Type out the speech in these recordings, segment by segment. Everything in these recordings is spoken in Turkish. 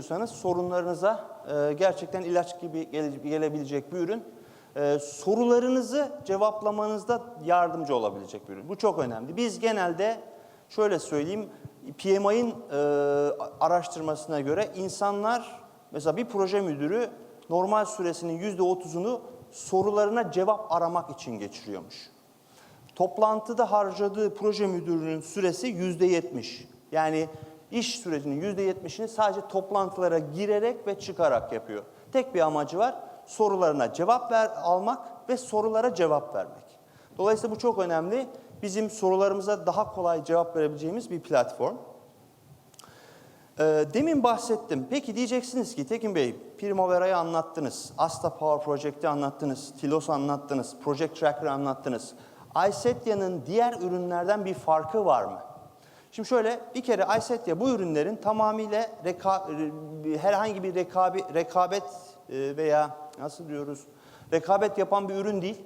istiyorsanız sorunlarınıza e, gerçekten ilaç gibi gele- gelebilecek bir ürün. E, sorularınızı cevaplamanızda yardımcı olabilecek bir ürün. Bu çok önemli. Biz genelde şöyle söyleyeyim, PMI'nin e, araştırmasına göre insanlar, mesela bir proje müdürü normal süresinin %30'unu sorularına cevap aramak için geçiriyormuş. Toplantıda harcadığı proje müdürünün süresi yüzde yetmiş. Yani iş sürecinin yüzde yetmişini sadece toplantılara girerek ve çıkarak yapıyor. Tek bir amacı var, sorularına cevap ver, almak ve sorulara cevap vermek. Dolayısıyla bu çok önemli. Bizim sorularımıza daha kolay cevap verebileceğimiz bir platform. Ee, demin bahsettim. Peki diyeceksiniz ki Tekin Bey, Primavera'yı anlattınız, Asta Power Project'i anlattınız, Tilos anlattınız, Project Tracker'ı anlattınız. iSetya'nın diğer ürünlerden bir farkı var mı? Şimdi şöyle bir kere iSetya bu ürünlerin tamamıyla reka, herhangi bir rekabi, rekabet e, veya nasıl diyoruz rekabet yapan bir ürün değil.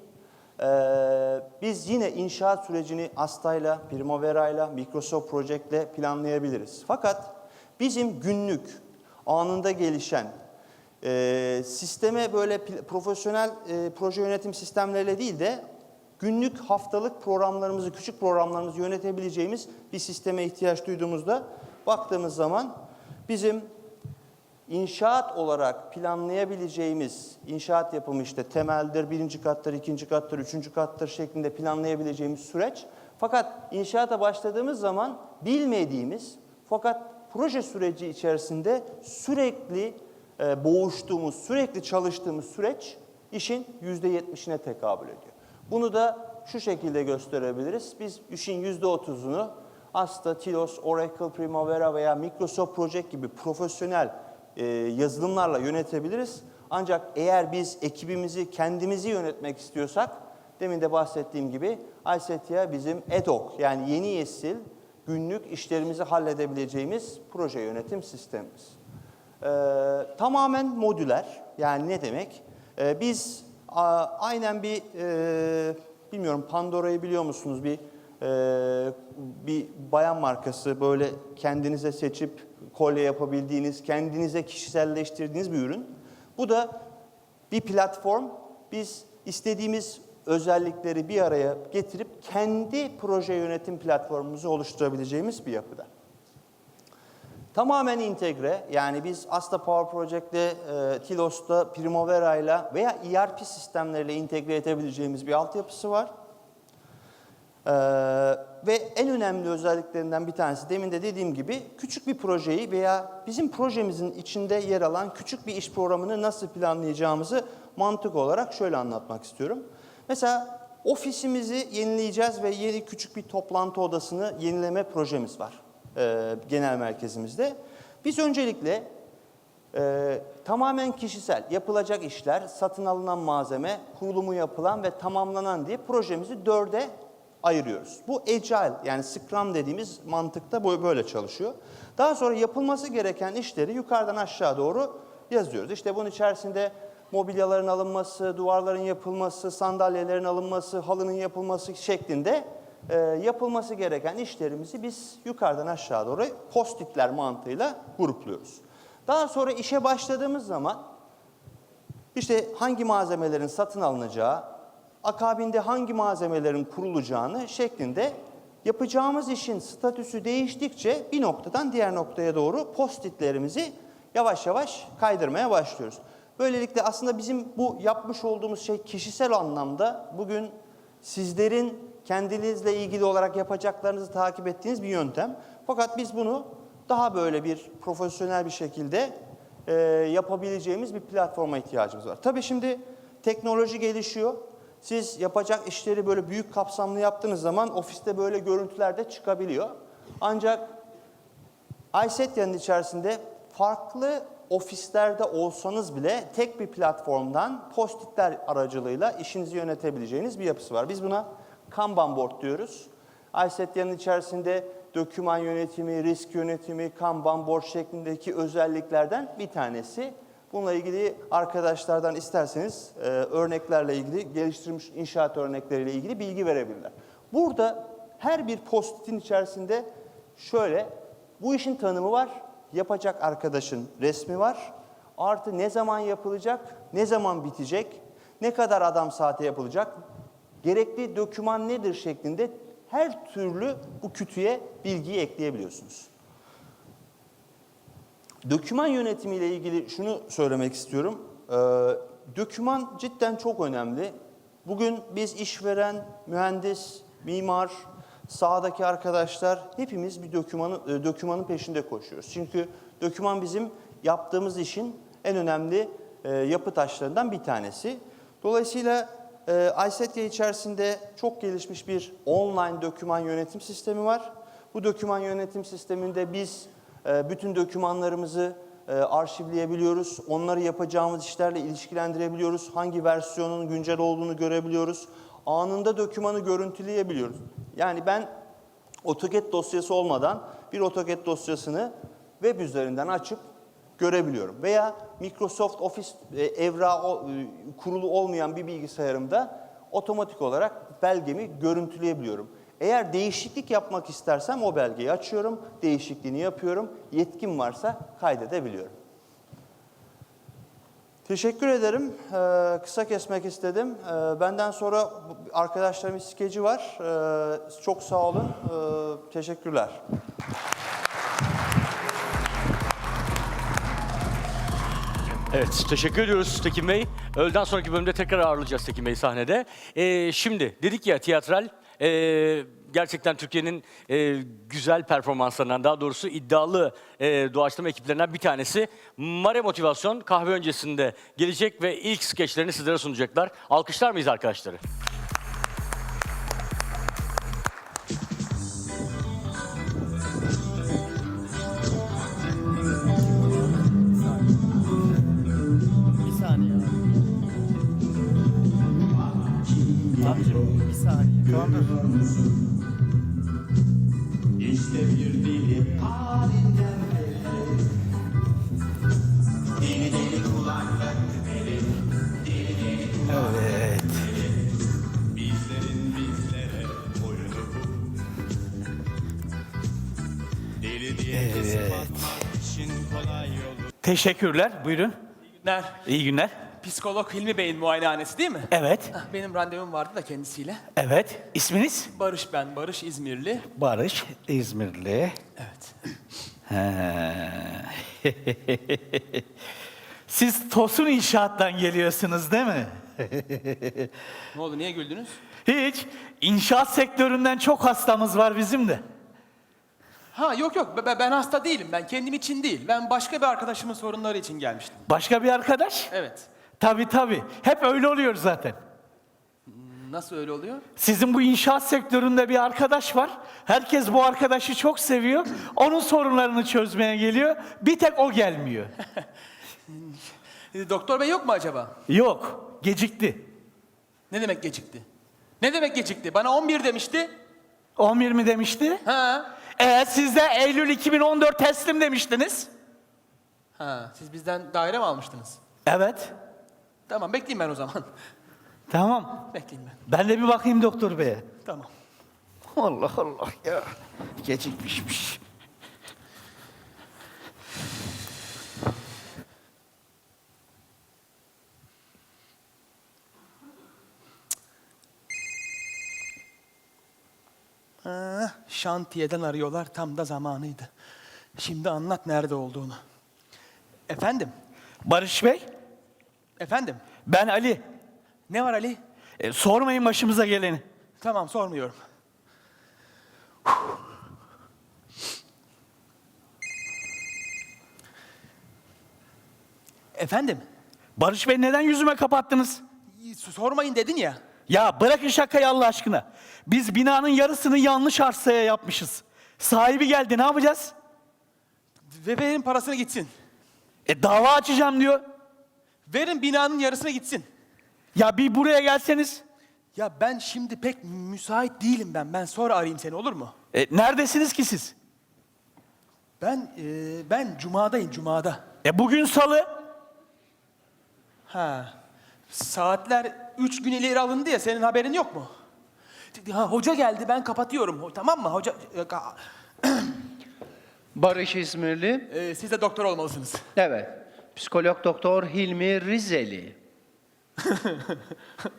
Ee, biz yine inşaat sürecini Asta'yla, Primavera'yla, Microsoft Project'le planlayabiliriz. Fakat bizim günlük, anında gelişen, e, sisteme böyle profesyonel e, proje yönetim sistemleriyle değil de günlük haftalık programlarımızı, küçük programlarımızı yönetebileceğimiz bir sisteme ihtiyaç duyduğumuzda baktığımız zaman bizim İnşaat olarak planlayabileceğimiz, inşaat yapımı işte temeldir, birinci kattır, ikinci kattır, üçüncü kattır şeklinde planlayabileceğimiz süreç. Fakat inşaata başladığımız zaman bilmediğimiz fakat proje süreci içerisinde sürekli e, boğuştuğumuz, sürekli çalıştığımız süreç işin yüzde yetmişine tekabül ediyor. Bunu da şu şekilde gösterebiliriz. Biz işin yüzde otuzunu Asta, Tilos, Oracle, Primavera veya Microsoft Project gibi profesyonel e, yazılımlarla yönetebiliriz. Ancak eğer biz ekibimizi kendimizi yönetmek istiyorsak, demin de bahsettiğim gibi iSetya bizim ad hoc yani yeni nesil günlük işlerimizi halledebileceğimiz proje yönetim sistemimiz. Ee, tamamen modüler. Yani ne demek? Ee, biz aynen bir e, bilmiyorum Pandora'yı biliyor musunuz? Bir e, bir bayan markası böyle kendinize seçip kolye yapabildiğiniz, kendinize kişiselleştirdiğiniz bir ürün. Bu da bir platform. Biz istediğimiz özellikleri bir araya getirip kendi proje yönetim platformumuzu oluşturabileceğimiz bir yapıda. Tamamen entegre yani biz Asta Power Project'te, e, Tilos'ta, Primavera'yla veya ERP sistemleriyle entegre edebileceğimiz bir altyapısı var. Ee, ve en önemli özelliklerinden bir tanesi demin de dediğim gibi küçük bir projeyi veya bizim projemizin içinde yer alan küçük bir iş programını nasıl planlayacağımızı mantık olarak şöyle anlatmak istiyorum. Mesela ofisimizi yenileyeceğiz ve yeni küçük bir toplantı odasını yenileme projemiz var e, genel merkezimizde. Biz öncelikle ee, tamamen kişisel yapılacak işler, satın alınan malzeme, kurulumu yapılan ve tamamlanan diye projemizi dörde ayırıyoruz. Bu agile yani Scrum dediğimiz mantıkta böyle çalışıyor. Daha sonra yapılması gereken işleri yukarıdan aşağı doğru yazıyoruz. İşte bunun içerisinde mobilyaların alınması, duvarların yapılması, sandalyelerin alınması, halının yapılması şeklinde e, yapılması gereken işlerimizi biz yukarıdan aşağı doğru post-itler mantığıyla grupluyoruz. Daha sonra işe başladığımız zaman işte hangi malzemelerin satın alınacağı, akabinde hangi malzemelerin kurulacağını şeklinde yapacağımız işin statüsü değiştikçe bir noktadan diğer noktaya doğru postitlerimizi yavaş yavaş kaydırmaya başlıyoruz. Böylelikle aslında bizim bu yapmış olduğumuz şey kişisel anlamda bugün sizlerin kendinizle ilgili olarak yapacaklarınızı takip ettiğiniz bir yöntem. Fakat biz bunu daha böyle bir profesyonel bir şekilde e, yapabileceğimiz bir platforma ihtiyacımız var. Tabii şimdi teknoloji gelişiyor. Siz yapacak işleri böyle büyük kapsamlı yaptığınız zaman ofiste böyle görüntüler de çıkabiliyor. Ancak iSetya'nın içerisinde farklı ofislerde olsanız bile tek bir platformdan postitler aracılığıyla işinizi yönetebileceğiniz bir yapısı var. Biz buna Kanban board diyoruz. iSetya'nın içerisinde döküman yönetimi, risk yönetimi, Kanban board şeklindeki özelliklerden bir tanesi. Bununla ilgili arkadaşlardan isterseniz e, örneklerle ilgili, geliştirilmiş inşaat örnekleriyle ilgili bilgi verebilirler. Burada her bir postitin içerisinde şöyle, bu işin tanımı var, yapacak arkadaşın resmi var. Artı ne zaman yapılacak, ne zaman bitecek, ne kadar adam saate yapılacak, gerekli doküman nedir şeklinde her türlü bu kütüye bilgiyi ekleyebiliyorsunuz. Döküman yönetimiyle ilgili şunu söylemek istiyorum. Ee, döküman cidden çok önemli. Bugün biz işveren, mühendis, mimar, sahadaki arkadaşlar hepimiz bir dökümanın, e, dökümanın peşinde koşuyoruz. Çünkü döküman bizim yaptığımız işin en önemli e, yapı taşlarından bir tanesi. Dolayısıyla e, içerisinde çok gelişmiş bir online döküman yönetim sistemi var. Bu döküman yönetim sisteminde biz e, bütün dokümanlarımızı e, arşivleyebiliyoruz. Onları yapacağımız işlerle ilişkilendirebiliyoruz. Hangi versiyonun güncel olduğunu görebiliyoruz. Anında dokümanı görüntüleyebiliyoruz. Yani ben AutoCAD dosyası olmadan bir AutoCAD dosyasını web üzerinden açıp görebiliyorum. Veya Microsoft Office e, evrağı o- e, kurulu olmayan bir bilgisayarımda otomatik olarak belgemi görüntüleyebiliyorum. Eğer değişiklik yapmak istersem o belgeyi açıyorum, değişikliğini yapıyorum, yetkim varsa kaydedebiliyorum. Teşekkür ederim. Ee, kısa kesmek istedim. Ee, benden sonra arkadaşlarımın skeci var. Ee, çok sağ olun. Ee, teşekkürler. Evet, teşekkür ediyoruz Tekin Bey. Öğleden sonraki bölümde tekrar ağırlayacağız Tekin Bey sahnede. Ee, şimdi dedik ya tiyatral, ee, gerçekten Türkiye'nin ee, güzel performanslarından, daha doğrusu iddialı ee, doğaçlama ekiplerinden bir tanesi. Mare Motivasyon kahve öncesinde gelecek ve ilk skeçlerini sizlere sunacaklar. Alkışlar mıyız arkadaşları? Bir saniye. Tamam dur. İşte bir dili halinden belli Deli deli kulaklar küpeli Deli deli kulaklar küpeli Bizlerin bizlere oyunu bu Deli diye kesip atmak için kolay yolu Teşekkürler. Buyurun. günler. İyi günler. Psikolog Hilmi Bey'in muayenehanesi değil mi? Evet. Benim randevum vardı da kendisiyle. Evet. İsminiz? Barış ben, Barış İzmirli. Barış İzmirli. Evet. He. Siz Tosun İnşaat'tan geliyorsunuz değil mi? Ne oldu, niye güldünüz? Hiç. İnşaat sektöründen çok hastamız var bizim de. Ha yok yok, be- ben hasta değilim. Ben kendim için değil. Ben başka bir arkadaşımın sorunları için gelmiştim. Başka bir arkadaş? Evet. Tabii tabii. Hep öyle oluyor zaten. Nasıl öyle oluyor? Sizin bu inşaat sektöründe bir arkadaş var. Herkes bu arkadaşı çok seviyor. Onun sorunlarını çözmeye geliyor. Bir tek o gelmiyor. Doktor Bey yok mu acaba? Yok. Gecikti. Ne demek gecikti? Ne demek gecikti? Bana 11 demişti. 11 mi demişti? Ha. Ee, siz de Eylül 2014 teslim demiştiniz. Ha, siz bizden daire mi almıştınız? Evet. Tamam, bekleyeyim ben o zaman. Tamam. bekleyeyim ben. Ben de bir bakayım doktor beye. Tamam. Allah Allah ya. Gecikmişmiş. Ha, şantiyeden arıyorlar, tam da zamanıydı. Şimdi anlat nerede olduğunu. Efendim, Barış Bey, efendim. ben Ali. Ne var Ali? E, sormayın başımıza geleni. Tamam, sormuyorum. Efendim, Barış Bey neden yüzüme kapattınız? sormayın dedin ya. Ya bırakın şakayı Allah aşkına. Biz binanın yarısını yanlış arsaya yapmışız. Sahibi geldi ne yapacağız? Ve parasını gitsin. E dava açacağım diyor. Verin binanın yarısına gitsin. Ya bir buraya gelseniz. Ya ben şimdi pek müsait değilim ben. Ben sonra arayayım seni olur mu? E, neredesiniz ki siz? Ben e, ben cumadayım cumada. E bugün salı. Ha. Saatler üç gün ileri alındı ya senin haberin yok mu? Ha, hoca geldi ben kapatıyorum. Ho- Tamam mı hoca? e, Barış İzmirli. Ee, siz de doktor olmalısınız. Evet. Psikolog doktor Hilmi Rizeli.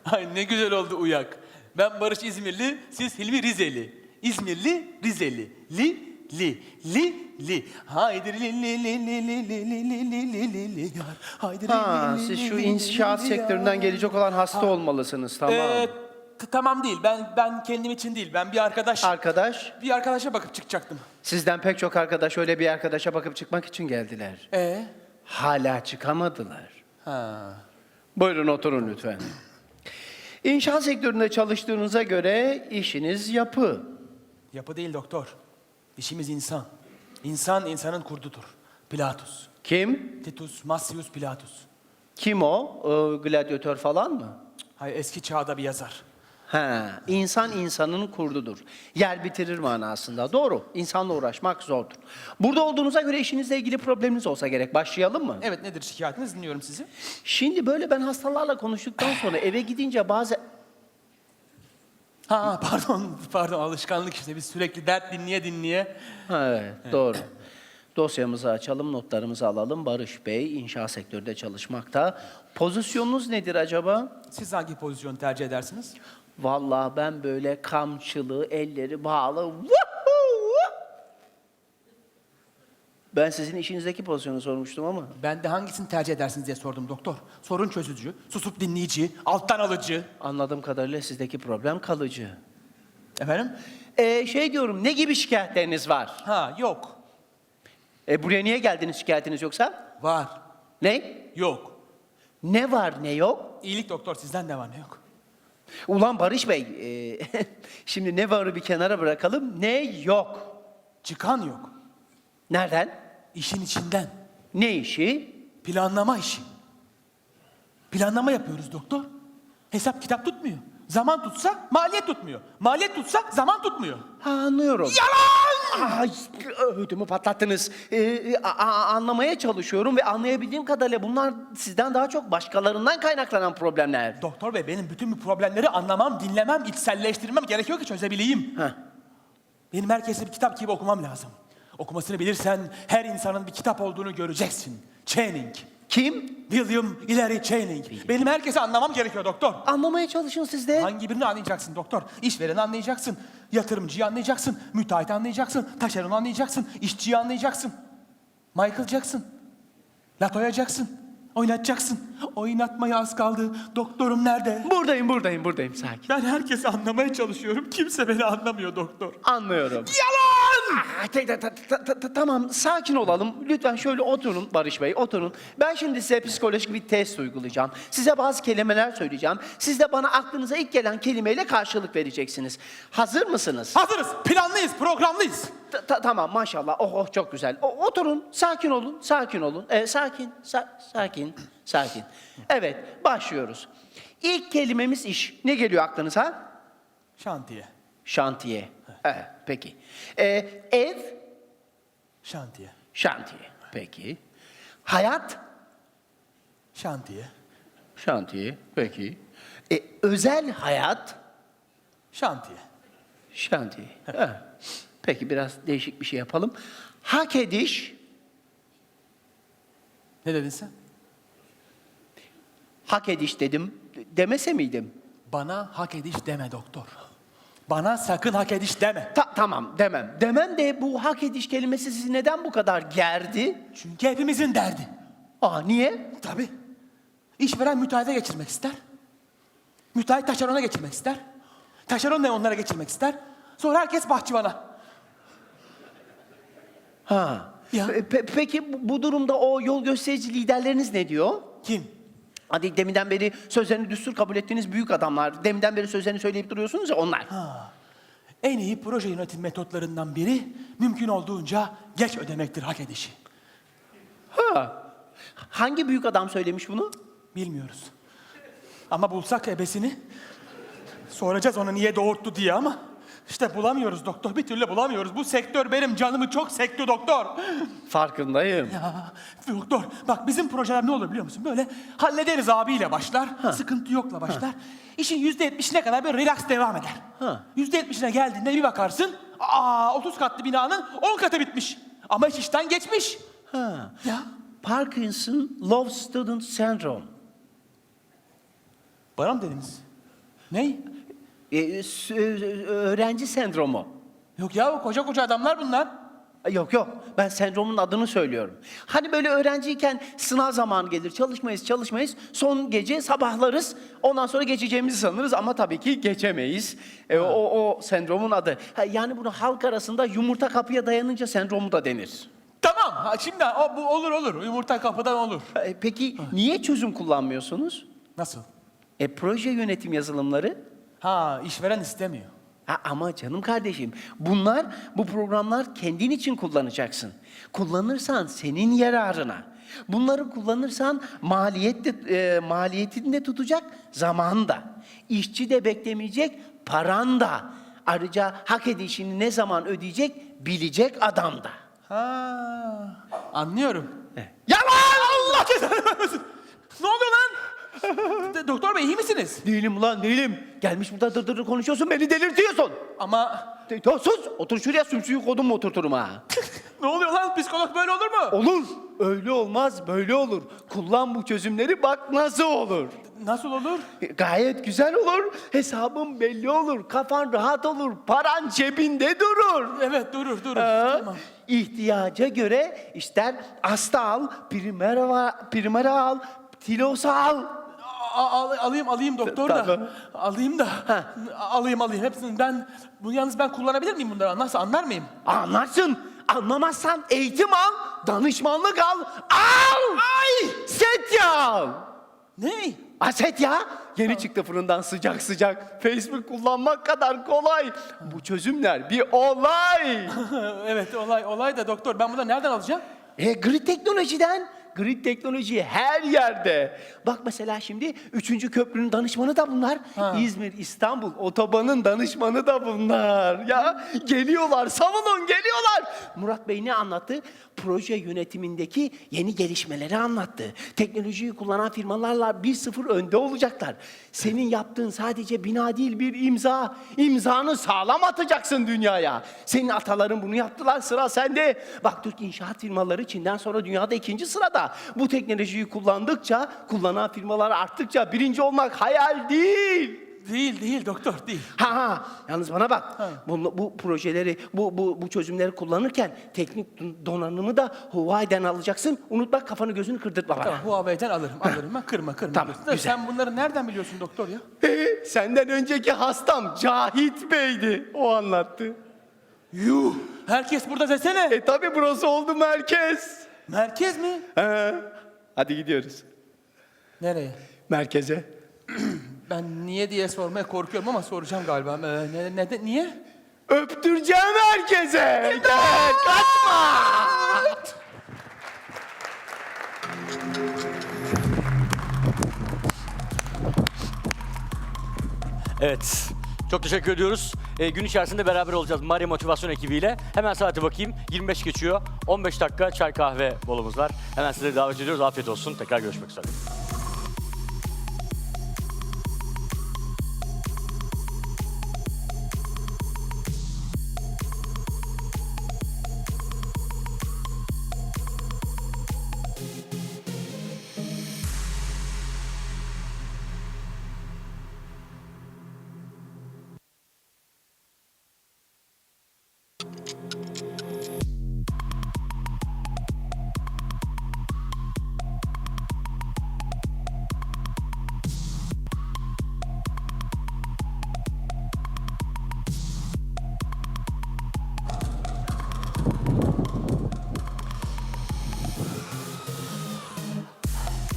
Ay ne güzel oldu uyak. Ben Barış İzmirli, siz Hilmi Rizeli. İzmirli, Rizeli. Li, li, li, li. Haydi li, li, li, li, li, li, li, li, li, li, li, li, yar. Haydi li, Ha, li, li, siz li, şu li, inşaat li, sektöründen yar. gelecek olan hasta olmalısınız tamam. Ee, t- tamam değil. Ben ben kendim için değil. Ben bir arkadaş Arkadaş, bir arkadaşa bakıp çıkacaktım. sizden pek çok arkadaş öyle bir arkadaşa bakıp çıkmak için geldiler. Ee? Hala çıkamadılar. Ha. Buyurun oturun lütfen. İnşaat sektöründe çalıştığınıza göre işiniz yapı. Yapı değil doktor. İşimiz insan. İnsan insanın kurdudur. Pilatus. Kim? Titus Massius Pilatus. Kim o? Ee, gladyatör falan mı? Hayır eski çağda bir yazar. Ha, insan insanın kurdudur. Yer bitirir manasında. Doğru. İnsanla uğraşmak zordur. Burada olduğunuza göre işinizle ilgili probleminiz olsa gerek. Başlayalım mı? Evet nedir şikayetiniz dinliyorum sizi. Şimdi böyle ben hastalarla konuştuktan sonra eve gidince bazı... Ha pardon pardon alışkanlık işte biz sürekli dert dinleye dinleye. Ha, evet, doğru. Dosyamızı açalım, notlarımızı alalım. Barış Bey inşaat sektöründe çalışmakta. Pozisyonunuz nedir acaba? Siz hangi pozisyonu tercih edersiniz? Vallahi ben böyle kamçılı, elleri bağlı. Ben sizin işinizdeki pozisyonu sormuştum ama. Ben de hangisini tercih edersiniz diye sordum doktor. Sorun çözücü, susup dinleyici, alttan alıcı. Anladığım kadarıyla sizdeki problem kalıcı. Efendim? Ee, şey diyorum, ne gibi şikayetleriniz var? Ha yok. E, buraya niye geldiniz şikayetiniz yoksa? Var. Ne? Yok. Ne var ne yok? İyilik doktor sizden de var ne yok. Ulan Barış Bey, e, şimdi ne varı bir kenara bırakalım, ne yok. Çıkan yok. Nereden? İşin içinden. Ne işi? Planlama işi. Planlama yapıyoruz doktor. Hesap kitap tutmuyor. Zaman tutsa maliyet tutmuyor. Maliyet tutsa zaman tutmuyor. Ha, anlıyorum. Yalan! Ay, ödümü patlattınız. Ee, anlamaya çalışıyorum ve anlayabildiğim kadarıyla bunlar sizden daha çok başkalarından kaynaklanan problemler. Doktor bey benim bütün bu problemleri anlamam, dinlemem, içselleştirmem gerekiyor ki çözebileyim. Heh. Benim herkese bir kitap gibi okumam lazım. Okumasını bilirsen her insanın bir kitap olduğunu göreceksin. Channing. Kim? William Hilary Channing. Benim herkese anlamam gerekiyor doktor. Anlamaya çalışın siz de. Hangi birini anlayacaksın doktor? İşvereni anlayacaksın, yatırımcıyı anlayacaksın, müteahhit anlayacaksın, taşeronu anlayacaksın, işçiyi anlayacaksın. Michael Jackson. Latoyacaksın, oynatacaksın. Oynatmaya az kaldı. Doktorum nerede? Buradayım, buradayım, buradayım. Sakin. Ben herkesi anlamaya çalışıyorum. Kimse beni anlamıyor doktor. Anlıyorum. Yalan! Tamam, sakin olalım. Lütfen şöyle oturun Barış Bey, oturun. Ben şimdi size psikolojik bir test uygulayacağım. Size bazı kelimeler söyleyeceğim. Siz de bana aklınıza ilk gelen kelimeyle karşılık vereceksiniz. Hazır mısınız? Hazırız, planlıyız, programlıyız. Ta- ta- tamam maşallah. Oh oh çok güzel. O- oturun. Sakin olun. Sakin olun. Ee, sakin. sa- sakin. Sakin. Evet başlıyoruz. İlk kelimemiz iş. Ne geliyor aklınıza? Şantiye, Şantiye. Evet peki. Ee, ev. şantiye, Şantiye. Peki. Hayat. şantiye, Şantiye. Peki. Ee, özel hayat. şantiye. Şantiye. Evet. Peki biraz değişik bir şey yapalım. Hak ediş. Ne dedin sen? Hak ediş dedim. Demese miydim? Bana hak ediş deme doktor. Bana sakın hak ediş deme. Ta- tamam demem. Demem de bu hak ediş kelimesi sizi neden bu kadar gerdi? Çünkü hepimizin derdi. Aa niye? Tabii. İşveren müteahhite geçirmek ister. Müteahhit taşerona geçirmek ister. Taşeron da onlara geçirmek ister. Sonra herkes bahçıvana. Ha. Ya. Pe- pe- peki bu- bu durumda o yol gösterici liderleriniz ne diyor? Kim? Hadi deminden beri sözlerini düstur kabul ettiğiniz büyük adamlar, deminden beri sözlerini söyleyip duruyorsunuz ya onlar. En iyi proje yönetim metotlarından biri mümkün olduğunca geç ödemektir hak edişi. Ha. Hangi büyük adam söylemiş bunu? Bilmiyoruz. Ama bulsak ebesini soracağız ona niye doğurttu diye ama işte bulamıyoruz doktor. Bir türlü bulamıyoruz. Bu sektör benim canımı çok sekti doktor. Farkındayım. Ya doktor bak bizim projeler ne olur biliyor musun? Böyle hallederiz abiyle başlar, sıkıntı yokla başlar. İşin yüzde yetmişine kadar böyle relax devam eder. Ha. Yüzde yetmişine geldiğinde bir bakarsın, aa 30 katlı binanın 10 katı bitmiş. Ama iş işten geçmiş. Ha. Ya. Parkinson Love Student Syndrome. Bana mı dediniz? Ney? S- ö- öğrenci sendromu. Yok ya koca koca adamlar bunlar. Yok yok ben sendromun adını söylüyorum. Hani böyle öğrenciyken sınav zamanı gelir çalışmayız çalışmayız son gece sabahlarız ondan sonra geçeceğimizi sanırız ama tabii ki geçemeyiz. E, o, o sendromun adı. Ha, yani bunu halk arasında yumurta kapıya dayanınca sendromu da denir. Tamam. Ha, şimdi o, bu olur olur. Yumurta kapıdan olur. E, peki niye çözüm kullanmıyorsunuz? Nasıl? E proje yönetim yazılımları? Ha işveren istemiyor. Ha, ama canım kardeşim bunlar bu programlar kendin için kullanacaksın. Kullanırsan senin yararına. Bunları kullanırsan maliyet de, e, maliyetini de tutacak zaman da. İşçi de beklemeyecek paran da. Ayrıca hak edişini ne zaman ödeyecek bilecek adam da. Ha anlıyorum. Yalan! Allah cezanı vermesin. Ne oluyor lan? Doktor bey iyi misiniz? Değilim ulan değilim. Gelmiş burada dır dır konuşuyorsun beni delirtiyorsun. Ama De- de- Sus! Otur şuraya sümsüyü kodum mu oturturum ha. ne oluyor lan? Psikolog böyle olur mu? Olur. Öyle olmaz, böyle olur. Kullan bu çözümleri bak nasıl olur. Nasıl olur? Gayet güzel olur. Hesabın belli olur. Kafan rahat olur. Paran cebinde durur. Evet durur durur. Ha? Tamam. İhtiyaca göre ister asta al, primera, primera al, tilosa al. Al- alayım alayım doktor da. Tamam. Alayım da. Alayım alayım hepsini. Ben bunu yalnız ben kullanabilir miyim bunları? Nasıl anlar mıyım? Anlarsın. Anlamazsan eğitim al, danışmanlık al. Al! Ay! Set al! Ne? Aset ya. Yeni çıktı fırından sıcak sıcak. Facebook kullanmak kadar kolay. Bu çözümler bir olay. evet olay olay da doktor ben bunu nereden alacağım? e grid teknolojiden. Grid teknoloji her yerde. Bak mesela şimdi üçüncü köprünün danışmanı da bunlar. İzmir, İstanbul otobanın danışmanı da bunlar. Ya geliyorlar, savunun geliyorlar. Murat Bey ne anlattı? Proje yönetimindeki yeni gelişmeleri anlattı. Teknolojiyi kullanan firmalarla 1-0 önde olacaklar. Senin yaptığın sadece bina değil bir imza. İmzanı sağlam atacaksın dünyaya. Senin ataların bunu yaptılar sıra sende. Bak Türk inşaat firmaları Çin'den sonra dünyada ikinci sırada. Bu teknolojiyi kullandıkça, kullanan firmalar arttıkça birinci olmak hayal değil. Değil değil doktor değil. Ha ha. Yalnız bana bak. Bu, bu projeleri, bu, bu, bu çözümleri kullanırken teknik donanımı da Huawei'den alacaksın. Unutma kafanı gözünü kırdırtma bana. Tamam Huawei'den alırım alırım ben kırma kırma. Tamam, Da güzel. Sen bunları nereden biliyorsun doktor ya? Ee, Senden önceki hastam Cahit Bey'di. O anlattı. Yuh. Herkes burada desene. E tabi burası oldu merkez. Merkez mi? He. Hadi gidiyoruz. Nereye? Merkeze. Ben niye diye sormaya korkuyorum ama soracağım galiba. Ee, ne, neden- niye? Öptüreceğim herkese. Gel kaçma. Evet. Çok teşekkür ediyoruz. Ee, gün içerisinde beraber olacağız Maria Motivasyon ekibiyle. Hemen saate bakayım. 25 geçiyor. 15 dakika çay kahve bolumuz var. Hemen size davet ediyoruz. Afiyet olsun. Tekrar görüşmek üzere.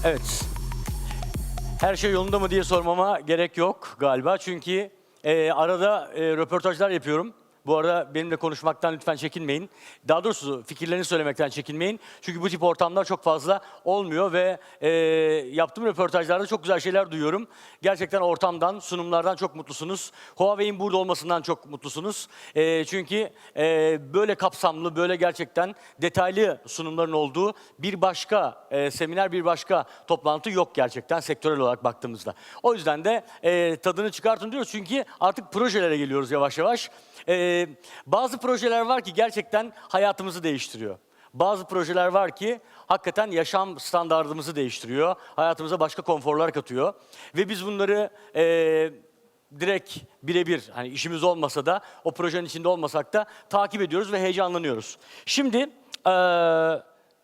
Evet. Her şey yolunda mı diye sormama gerek yok galiba. Çünkü e, arada e, röportajlar yapıyorum. Bu arada benimle konuşmaktan lütfen çekinmeyin. Daha doğrusu fikirlerini söylemekten çekinmeyin. Çünkü bu tip ortamlar çok fazla olmuyor ve e, yaptığım röportajlarda çok güzel şeyler duyuyorum. Gerçekten ortamdan, sunumlardan çok mutlusunuz. Huawei'in burada olmasından çok mutlusunuz. E, çünkü e, böyle kapsamlı, böyle gerçekten detaylı sunumların olduğu bir başka e, seminer, bir başka toplantı yok gerçekten sektörel olarak baktığımızda. O yüzden de e, tadını çıkartın diyoruz çünkü artık projelere geliyoruz yavaş yavaş. E, e, bazı projeler var ki gerçekten hayatımızı değiştiriyor. Bazı projeler var ki hakikaten yaşam standartımızı değiştiriyor. Hayatımıza başka konforlar katıyor. Ve biz bunları e, direkt birebir hani işimiz olmasa da o projenin içinde olmasak da takip ediyoruz ve heyecanlanıyoruz. Şimdi e,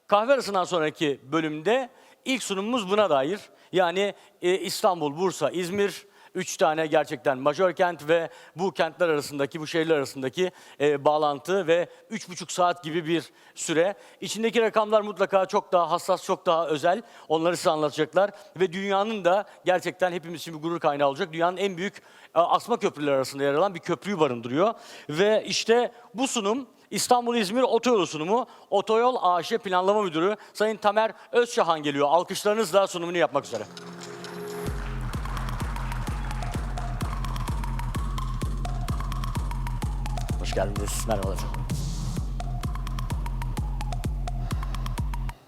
kahve arasından sonraki bölümde ilk sunumumuz buna dair. Yani e, İstanbul, Bursa, İzmir, Üç tane gerçekten majör kent ve bu kentler arasındaki, bu şehirler arasındaki e, bağlantı ve üç buçuk saat gibi bir süre. İçindeki rakamlar mutlaka çok daha hassas, çok daha özel. Onları size anlatacaklar. Ve dünyanın da gerçekten hepimiz için bir gurur kaynağı olacak. Dünyanın en büyük e, asma köprüler arasında yer alan bir köprüyü barındırıyor. Ve işte bu sunum İstanbul-İzmir Otoyolu sunumu. Otoyol AŞ Planlama Müdürü Sayın Tamer Özşahan geliyor. Alkışlarınızla sunumunu yapmak üzere. Geldiniz. Merhabalar.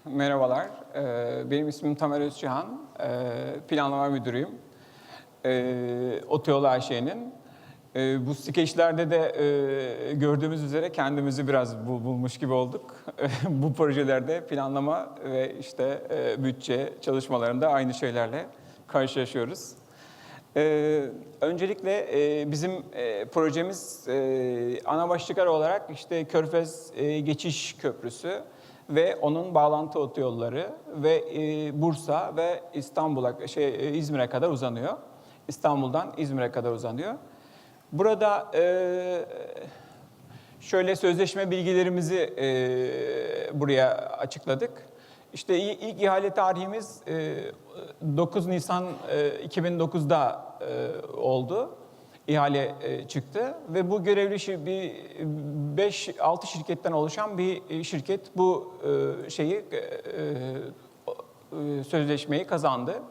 Merhabalar, ee, benim ismim Tamer Özçihan, Ee, planlama müdürüyüm. Ee, AŞ'nin. Ee, Bu skeçlerde de e, gördüğümüz üzere kendimizi biraz bul- bulmuş gibi olduk. Bu projelerde planlama ve işte e, bütçe çalışmalarında aynı şeylerle karşılaşıyoruz. Ee, öncelikle e, bizim e, projemiz e, ana başlıklar olarak işte Körfez e, Geçiş Köprüsü ve onun bağlantı otoyolları ve e, Bursa ve İstanbul'a şey e, İzmir'e kadar uzanıyor. İstanbul'dan İzmir'e kadar uzanıyor. Burada e, Şöyle sözleşme bilgilerimizi e, buraya açıkladık. İşte ilk ihale tarihimiz e, 9 Nisan e, 2009'da e, oldu. İhale e, çıktı ve bu görevli bir 5-6 şirketten oluşan bir e, şirket bu e, şeyi e, e, sözleşmeyi kazandı.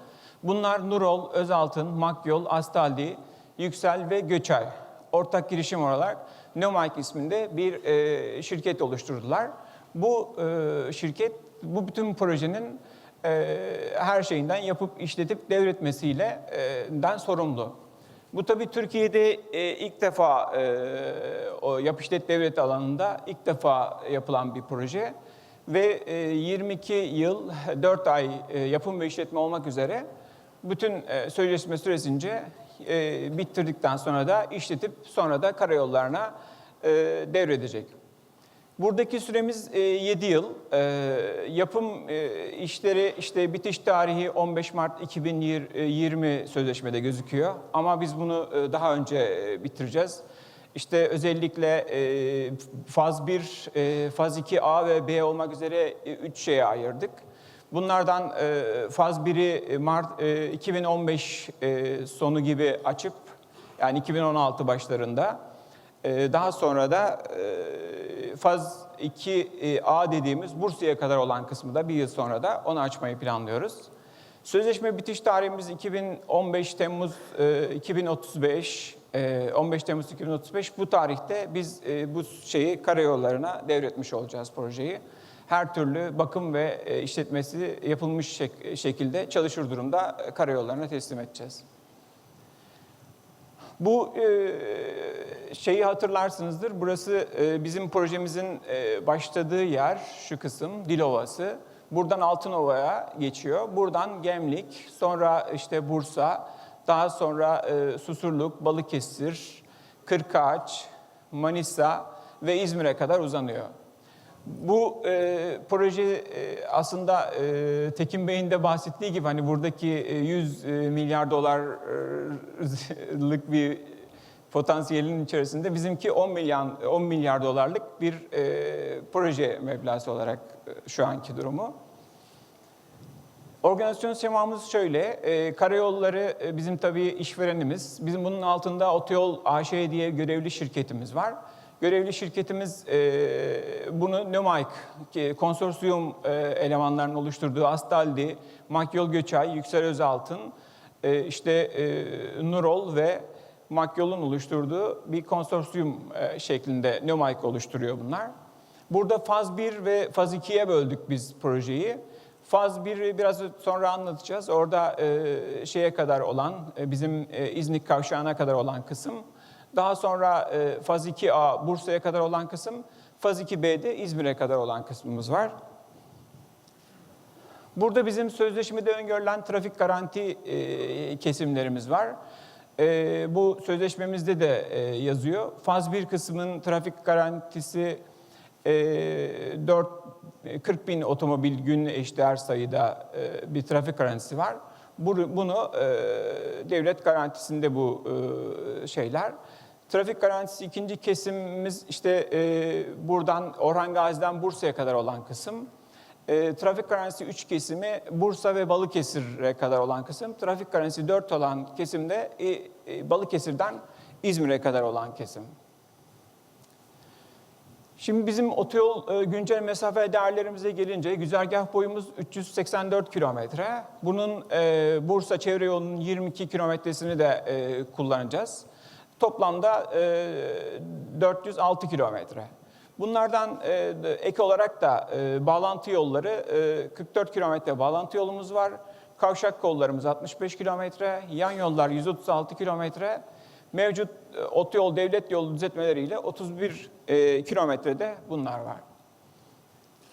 Bunlar Nurol, Özaltın, Makyol, Astaldi, Yüksel ve Göçay. Ortak girişim olarak Nomike isminde bir e, şirket oluşturdular. Bu e, şirket bu bütün projenin e, her şeyinden yapıp işletip devretmesiyle e, den sorumlu. Bu tabii Türkiye'de e, ilk defa e, o yap işlet devlet alanında ilk defa yapılan bir proje ve e, 22 yıl 4 ay e, yapım ve işletme olmak üzere bütün e, sözleşme süresince e, bitirdikten sonra da işletip sonra da karayollarına e, devredecek. Buradaki süremiz 7 yıl. E, yapım e, işleri işte bitiş tarihi 15 Mart 2020 sözleşmede gözüküyor. Ama biz bunu e, daha önce e, bitireceğiz. İşte özellikle e, faz 1, e, faz 2A ve B olmak üzere 3 şeye ayırdık. Bunlardan e, faz 1'i Mart e, 2015 e, sonu gibi açıp yani 2016 başlarında e, daha sonra da e, faz 2A dediğimiz Bursa'ya kadar olan kısmı da bir yıl sonra da onu açmayı planlıyoruz. Sözleşme bitiş tarihimiz 2015 Temmuz e, 2035. e, 15 Temmuz 2035 bu tarihte biz e, bu şeyi karayollarına devretmiş olacağız projeyi. Her türlü bakım ve e, işletmesi yapılmış şek- şekilde çalışır durumda e, karayollarına teslim edeceğiz. Bu e, şeyi hatırlarsınızdır. Burası e, bizim projemizin e, başladığı yer, şu kısım Dilovası. Buradan Altınova'ya geçiyor. Buradan Gemlik, sonra işte Bursa, daha sonra e, Susurluk, Balıkesir, Kırkağaç, Manisa ve İzmir'e kadar uzanıyor. Bu e, proje e, aslında e, Tekin Bey'in de bahsettiği gibi hani buradaki e, 100 e, milyar dolarlık bir potansiyelin içerisinde bizimki 10 milyar 10 milyar dolarlık bir e, proje meblası olarak e, şu anki durumu. Organizasyon şemamız şöyle, e, karayolları e, bizim tabii işverenimiz. Bizim bunun altında Otoyol AŞ diye görevli şirketimiz var. Görevli şirketimiz e, bunu ki konsorsiyum e, elemanlarının oluşturduğu Astaldi, Makyol Göçay, Yüksel Özaltın, e, işte e, Nurol ve Makyol'un oluşturduğu bir konsorsiyum e, şeklinde Nomike oluşturuyor bunlar. Burada faz 1 ve faz 2'ye böldük biz projeyi. Faz 1'i biraz sonra anlatacağız. Orada e, şeye kadar olan, e, bizim e, İznik kavşağına kadar olan kısım Daha sonra e, faz 2A Bursa'ya kadar olan kısım, faz 2B'de İzmir'e kadar olan kısmımız var. Burada bizim sözleşmede öngörülen trafik garanti e, kesimlerimiz var. E, bu sözleşmemizde de e, yazıyor. Faz 1 kısmının trafik garantisi e, 4 e, 40 bin otomobil gün eşdeğer sayıda e, bir trafik garantisi var. Bu- Bunu e, devlet garantisinde bu e, şeyler. Trafik garantisi ikinci kesimimiz işte e, buradan Orhan Gazi'den Bursa'ya kadar olan kısım. E, trafik garantisi 3 kesimi Bursa ve Balıkesir'e kadar olan kısım. Trafik garantisi 4 olan kesimde e, e, Balıkesir'den İzmir'e kadar olan kesim. Şimdi bizim otoyol e, güncel mesafe değerlerimize gelince güzergah boyumuz 384 kilometre. Bunun e, Bursa çevre yolunun 22 kilometresini de e, kullanacağız. Toplamda e, 406 kilometre. Bunlardan e, ek olarak da e, bağlantı yolları e, 44 kilometre bağlantı yolumuz var. Kavşak kollarımız 65 kilometre, yan yollar 136 kilometre. Mevcut e, otoyol devlet yolu düzeltmeleriyle 31 e, kilometrede bunlar var.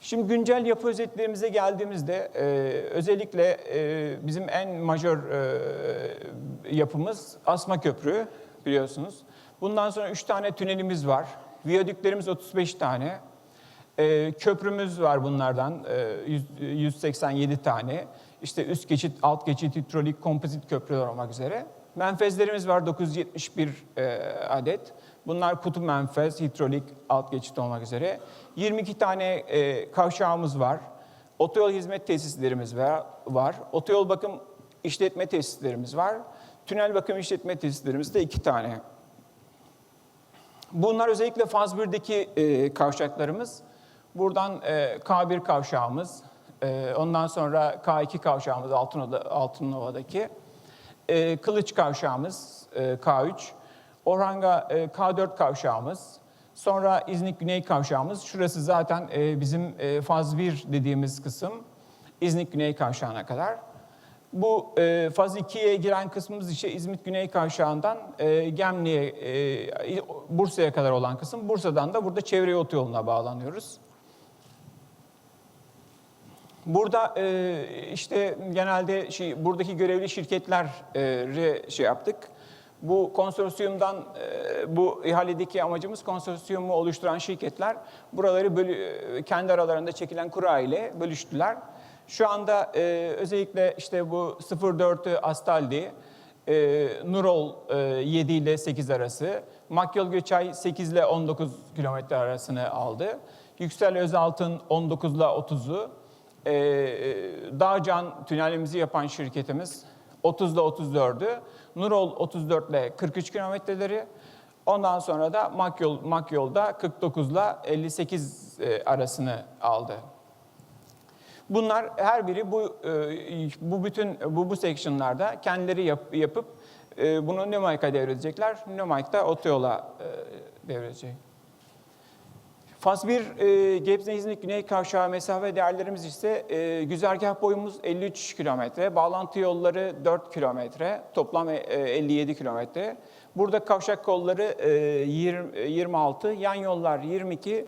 Şimdi güncel yapı özetlerimize geldiğimizde e, özellikle e, bizim en majör e, yapımız Asma Köprü biliyorsunuz. Bundan sonra 3 tane tünelimiz var. Viyadüklerimiz 35 tane. E, köprümüz var bunlardan e, 100 187 tane. İşte üst geçit, alt geçit, hidrolik, kompozit köprüler olmak üzere. Menfezlerimiz var 971 e, adet. Bunlar kutu menfez, hidrolik, alt geçit olmak üzere. 22 tane e, kavşağımız var. Otoyol hizmet tesislerimiz var. Otoyol bakım işletme tesislerimiz var. Tünel bakım işletme tesislerimiz de iki tane. Bunlar özellikle faz 1'deki e, kavşaklarımız. Buradan e, K1 kavşağımız, e, ondan sonra K2 kavşağımız Altınoda, Altınova'daki, e, Kılıç kavşağımız e, K3, Orhanga e, K4 kavşağımız, sonra İznik Güney kavşağımız. Şurası zaten e, bizim e, faz 1 dediğimiz kısım, İznik Güney kavşağına kadar. Bu e, faz 2'ye giren kısmımız ise İzmit Güney Kavşağı'ndan e, Gemli'ye, e, Bursa'ya kadar olan kısım. Bursa'dan da burada çevre otoyoluna bağlanıyoruz. Burada e, işte genelde şey, buradaki görevli şirketleri şey yaptık. Bu konsorsiyumdan, e, bu ihaledeki amacımız konsorsiyumu oluşturan şirketler buraları bölü, e, kendi aralarında çekilen kura ile bölüştüler. Şu anda e, özellikle işte bu 04'ü Astaldi, e, Nurol e, 7 ile 8 arası, Makyol Göçay 8 ile 19 kilometre arasını aldı. Yüksel Özaltın 19 ile 30'u, e, Dağcan tünelimizi yapan şirketimiz 30 ile 34'ü, Nurol 34 ile 43 kilometreleri, ondan sonra da Makyol, Makyol'da 49 ile 58 e, arasını aldı. Bunlar her biri bu e, bu bütün bu bu section'larda kendileri yap- yapıp e, bunu Pneumatic'a devredecekler. Pneumatic da otoyola e, devredecek. Faz 1 e, Gebze İznik Güney Kavşağı mesafe değerlerimiz ise e, güzergah boyumuz 53 kilometre, bağlantı yolları 4 kilometre, toplam e, 57 kilometre. Burada kavşak kolları e, 20, 26, yan yollar 22,